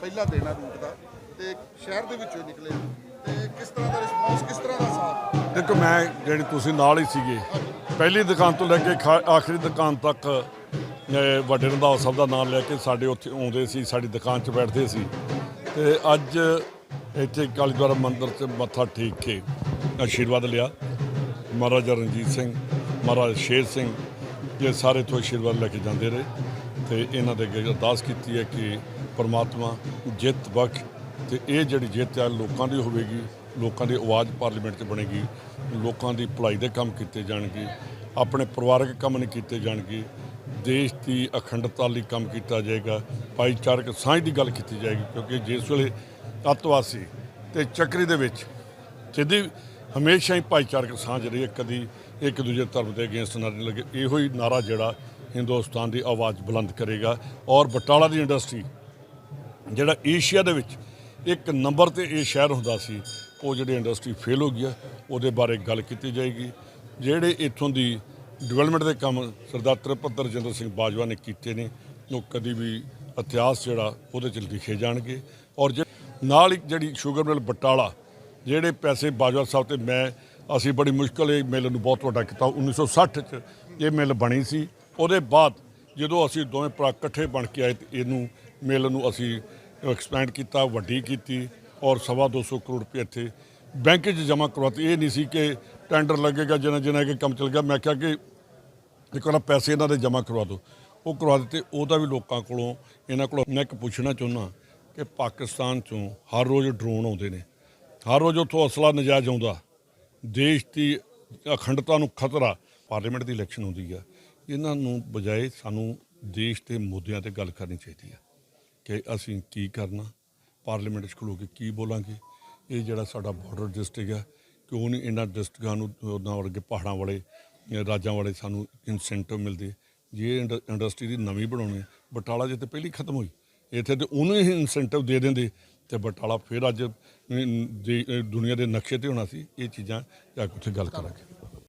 ਪਹਿਲਾ ਦਿਨ ਰੂਟ ਦਾ ਤੇ ਸ਼ਹਿਰ ਦੇ ਵਿੱਚੋਂ ਨਿਕਲੇ ਤੇ ਕਿਸ ਤਰ੍ਹਾਂ ਦਾ ਰਿਸਪੌਂਸ ਕਿਸ ਤਰ੍ਹਾਂ ਦਾ ਸਾਥ? ਦੇਖੋ, ਮੈਂ ਜਿਹੜੀ ਤੁਸੀਂ ਨਾਲ ਹੀ ਸੀਗੇ, ਪਹਿਲੀ ਦੁਕਾਨ ਤੋਂ ਲੈ ਕੇ ਖਾ- ਆਖਰੀ ਦੁਕਾਨ ਤੱਕ ਵੱਡੇ ਰੰਧਾਵਾ ਸਾਹਿਬ ਦਾ ਨਾਮ ਲੈ ਕੇ ਸਾਡੇ ਉੱਥੇ ਆਉਂਦੇ ਸੀ, ਸਾਡੀ ਦੁਕਾਨ 'ਚ ਬੈਠਦੇ ਸੀ। ਤੇ ਅੱਜ ਇੱਥੇ ਕਾਲੀ ਦੁਆਰਾ ਮੰਦਿਰ 'ਚ ਮੱਥਾ ਟੇਕ ਕੇ ਆਸ਼ੀਰਵਾਦ ਲਿਆ। ਮਹਾਰਾਜਾ ਰਣਜੀਤ ਸਿੰਘ, ਮਹਾਰਾਜ ਸ਼ੇਰ ਸਿੰਘ, ਇਹ ਸਾਰੇ ਤੋਂ ਆਸ਼ੀਰਵਾਦ ਲੈ ਕੇ ਜਾਂਦੇ ਰਹੇ। ਤੇ ਇਹਨਾਂ ਦੇ ਅੱਗੇ ਅਰਦਾਸ ਕੀਤੀ ਹੈ ਕਿ ਪਰਮਾਤਮਾ ਜਿੱਤ ਬਖਸ਼ ਤੇ ਇਹ ਜਿਹੜੀ ਜਿੱਤ ਹੈ ਲੋਕਾਂ ਦੀ ਹੋਵੇਗੀ, ਲੋਕਾਂ ਦੀ ਆਵਾਜ਼ ਪਾਰਲੀਮੈਂਟ 'ਚ ਬਣੇਗੀ, ਲੋਕਾਂ ਦੀ ਭਲਾਈ ਦੇ ਕੰਮ ਕੀਤੇ ਜਾਣਗੇ, ਆਪਣੇ ਪਰਿਵਾਰਕ ਕੰਮ ਨਹੀਂ ਕੀਤੇ ਜਾਣਗੇ, ਦੇਸ਼ ਦੀ ਅਖੰਡਤਾ ਲਈ ਕੰਮ ਕੀਤਾ ਜਾਏਗਾ, ਭਾਈਚਾਰਕ ਸਾਂਝ ਦੀ ਗੱਲ ਕੀਤੀ ਜਾਏਗੀ, ਕਿਉਂਕਿ ਜਿਸ ਵੇਲੇ ਅੱਤਵਾਸੀ ਤੇ ਚੱਕਰੀ ਦੇ ਵਿੱਚ ਸਿੱਧੀ ਹਮੇਸ਼ਾ ਹੀ ਭਾਈਚਾਰਕ ਸਾਂਝ ਰਹੀ ਹੈ ਕਦੀ ਇੱਕ ਦੂਜੇ ਧਰਮ ਦੇ ਅਗੇਂਸਟ ਨਾ ਲੱਗੇ, ਇਹੋ ਹੀ ਨਾਰਾ ਜਿਹੜਾ ਹਿੰਦੁਸਤਾਨ ਦੀ ਆਵਾਜ਼ ਬੁਲੰਦ ਕਰੇਗਾ ਔਰ ਬਟਾਲਾ ਦੀ ਇੰਡਸਟਰੀ ਜਿਹੜਾ ਏਸ਼ੀਆ ਦੇ ਵਿੱਚ ਇੱਕ ਨੰਬਰ ਤੇ ਇਹ ਸ਼ਹਿਰ ਹੁੰਦਾ ਸੀ, ਉਹ ਜਿਹੜੀ ਇੰਡਸਟਰੀ ਫੇਲ ਹੋ ਗਈ ਗਿਆ ਉਹਦੇ ਬਾਰੇ ਗੱਲ ਕੀਤੀ ਜਾਏਗੀ। ਜਿਹੜੇ ਇੱਥੋਂ ਦੀ ਡਿਵੈਲਪਮੈਂਟ ਦੇ ਕੰਮ ਸਰਦਾਰ ਤ੍ਰਿਪਤ ਰਜਿੰਦਰ ਸਿੰਘ ਬਾਜਵਾ ਨੇ ਕੀਤੇ ਨੇ, ਉਹ ਕਦੀ ਵੀ ਇਤਿਹਾਸ ਜਿਹੜਾ ਉਹਦੇ ਚ ਲਿਖੇ ਜਾਣਗੇ। ਔਰ ਜੇ ਨਾਲ ਹੀ ਜਿਹੜੀ ਸ਼ੂਗਰ ਮਿਲ ਬਟਾਲਾ, ਜਿਹੜੇ ਪੈਸੇ ਬਾਜਵਾ ਸਾਹਿਬ ਤੇ ਮੈਂ, ਅਸੀਂ ਬੜੀ ਮੁਸ਼ਕਲ ਇਹ ਮਿਲ ਨੂੰ ਬਹੁਤ ਵੱਡਾ ਕੀਤਾ। 1960 ਚ ਇਹ ਮਿਲ ਬਣੀ ਸੀ। ਉਹਦੇ ਬਾਅਦ ਜਦੋਂ ਅਸੀਂ ਦੋਵੇਂ ਭਰਾ ਇਕੱਠੇ ਬਣ ਕੇ ਆਏ ਤੇ ਇਹਨੂੰ ਮਿਲ ਨੂੰ ਅਸੀਂ ਐਕਸਪੈਂਡ ਕੀਤਾ, ਵੱਡੀ ਕੀਤੀ ਔਰ ਸਵਾ 200 ਕਰੋੜ ਰੁਪਏ ਇੱਥੇ ਬੈਂਕ 'ਚ ਜਮ੍ਹਾਂ ਕਰਵਾਤੇ। ਇਹ ਨਹੀਂ ਸੀ ਕਿ ਟੈਂਡਰ ਲੱਗੇਗਾ, ਜਿਨ੍ਹਾਂ ਜਿਨ੍ਹਾਂ ਕਿ ਕੰਮ ਚੱਲ ਗਿਆ। ਮੈਂ ਕਿਹਾ ਕਿ ਇੱਕ ਵਾਰ ਪੈਸੇ ਇਹਨਾਂ ਦੇ ਜਮ੍ਹਾਂ ਕਰਵਾ ਦਿਓ। ਉਹ ਕਰਵਾ ਦਿੱਤੇ। ਉਹਦਾ ਵੀ ਲੋਕਾਂ ਕੋਲੋਂ, ਇਹਨਾਂ ਕੋਲੋਂ ਮੈਂ ਇੱਕ ਪੁੱਛਣਾ ਚਾਹੁੰਦਾ ਕਿ ਪਾਕਿਸਤਾਨ ਚੋਂ ਹਰ ਰੋਜ਼ ਡਰੋਨ ਆਉਂਦੇ ਨੇ। ਹਰ ਰੋਜ਼ ਉੱਥੋਂ ਅਸਲਾ ਨਜਾਇਜ਼ ਆਉਂਦਾ। ਦੇਸ਼ ਦੀ ਅਖੰਡਤਾ ਨੂੰ ਖਤਰਾ, ਪਾਰਲੀਮੈਂਟ ਦੀ ਇਲੈਕਸ਼ਨ ਹੁੰਦੀ ਆ। ਇਹਨਾਂ ਨੂੰ ਬਜਾਏ ਸਾਨੂੰ ਦੇਸ਼ ਦੇ ਮੁੱਦਿਆਂ ਤੇ ਗੱਲ ਕਰਨੀ ਚਾਹੀਦੀ ਆ। ਕਿ ਅਸੀਂ ਕੀ ਕਰਨਾ? ਪਾਰਲੀਮੈਂਟ 'ਚ ਖਲੋ ਕੇ ਕੀ ਬੋਲਾਂਗੇ? ਇਹ ਜਿਹੜਾ ਸਾਡਾ ਬਾਰਡਰ ਡਿਸਟ੍ਰਿਕਟ ਆ, ਕਿਉਂ ਨਹੀਂ ਇਹਨਾਂ ਡਿਸਟ੍ਰਿਕਟਾਂ ਨੂੰ, ਉਹਨਾਂ ਵਰਗੇ ਪਹਾੜਾਂ ਵਾਲੇ, ਰਾਜਾਂ ਵਾਲੇ ਸਾਨੂੰ ਇਨਸੈਂਟਿਵ ਮਿਲਦੇ? ਜੇ ਇੰਡ- ਇੰਡਸਟਰੀ ਦੀ ਨਵੀਂ ਬਣਾਉਣੀ, ਬਟਾਲਾ ਜੇ ਤੇ ਪਹਿਲੀ ਖਤਮ ਹੋਈ, ਇੱਥੇ ਤੇ ਉਹਨੂੰ ਇਹ ਇਨਸੈਂਟਿਵ ਦੇ ਦਿੰਦੇ, ਤੇ ਬਟਾਲਾ ਫਿਰ ਅੱਜ ਦੇ- ਦੁਨੀਆ ਦੇ ਨਕਸ਼ੇ ਤੇ ਹੋਣਾ ਸੀ, ਇਹ ਚੀਜ਼ਾਂ ਜਾ ਕੇ ਉੱਥੇ ਗੱਲ ਕਰਾਂਗੇ।